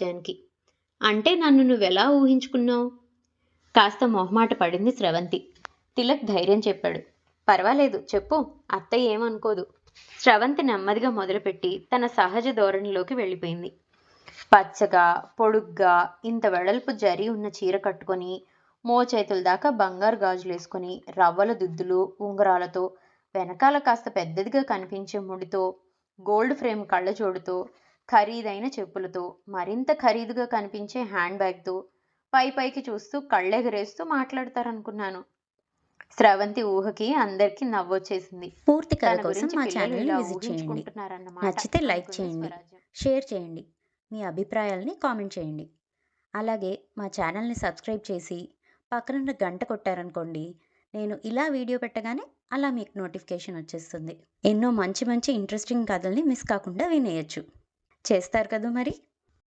జానకి అంటే నన్ను నువ్వెలా ఊహించుకున్నావు? కాస్త మొహమాట పడింది స్రవంతి. తిలక్ ధైర్యం చెప్పాడు. పర్వాలేదు చెప్పు. అత్తయ్య ఏమనుకోదు. స్రవంతి నెమ్మదిగా మొదలుపెట్టి తన సహజ ధోరణిలోకి వెళ్ళిపోయింది. పచ్చగా పొడుగ్గా ఇంత వెడల్పు జరి ఉన్న చీర కట్టుకొని మోచేతుల దాకా బంగారు గాజులు వేసుకొని రవ్వల దుద్దులు ఉంగరాలతో వెనకాల కాస్త పెద్దదిగా కనిపించే ముడితో గోల్డ్ ఫ్రేమ్ కళ్ళజోడుతో ఖరీదైన చెప్పులతో మరింత ఖరీదుగా కనిపించే హ్యాండ్ బ్యాగ్తో పై పైకి చూస్తూ కళ్ళెగరేస్తూ మాట్లాడతారనుకున్నాను. స్రవంతి ఊహకి అందరికీ నవ్వొచ్చేసింది. పూర్తి కథ కోసం మా ఛానల్ని విజిట్ చేయండి. నచ్చితే లైక్ చేయండి. షేర్ చేయండి మీ అభిప్రాయాలని కామెంట్ చేయండి. అలాగే మా ఛానల్ని సబ్స్క్రైబ్ చేసి పక్కనున్న గంట కొట్టారనుకోండి నేను ఇలా వీడియో పెట్టగానే అలా మీకు నోటిఫికేషన్ వచ్చేస్తుంది. ఎన్నో మంచి మంచి ఇంట్రెస్టింగ్ కథల్ని మిస్ కాకుండా వినేయచ్చు. చేస్తారు కదా మరి?